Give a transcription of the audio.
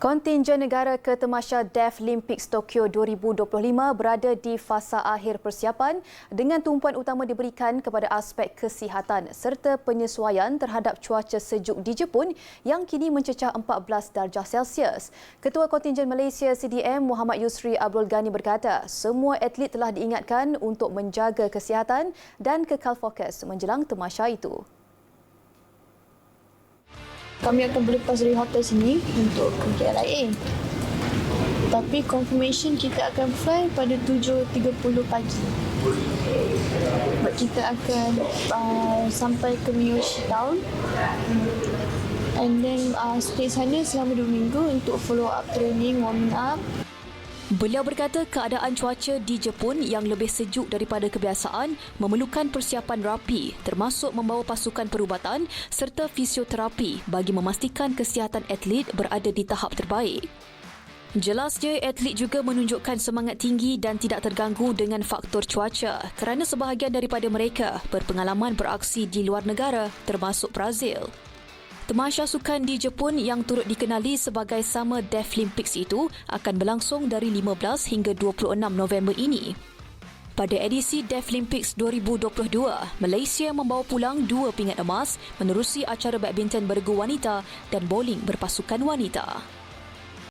Kontingen negara ke Temasya Deaflympics Tokyo 2025 berada di fasa akhir persiapan dengan tumpuan utama diberikan kepada aspek kesihatan serta penyesuaian terhadap cuaca sejuk di Jepun yang kini mencecah 14 darjah Celsius. Ketua Kontingen Malaysia CDM Muhammad Yusri Abdul Ghani berkata, semua atlet telah diingatkan untuk menjaga kesihatan dan kekal fokus menjelang Temasya itu kami akan berlepas dari hotel sini untuk ke KLIA. Tapi confirmation kita akan fly pada 7.30 pagi. Kita akan uh, sampai ke Miyoshi Town. And then uh, stay sana selama 2 minggu untuk follow up training, warming up. Beliau berkata keadaan cuaca di Jepun yang lebih sejuk daripada kebiasaan memerlukan persiapan rapi termasuk membawa pasukan perubatan serta fisioterapi bagi memastikan kesihatan atlet berada di tahap terbaik. Jelasnya, atlet juga menunjukkan semangat tinggi dan tidak terganggu dengan faktor cuaca kerana sebahagian daripada mereka berpengalaman beraksi di luar negara termasuk Brazil. Temasya sukan di Jepun yang turut dikenali sebagai Summer Deaflympics itu akan berlangsung dari 15 hingga 26 November ini. Pada edisi Deaflympics 2022, Malaysia membawa pulang dua pingat emas menerusi acara badminton bergu wanita dan bowling berpasukan wanita.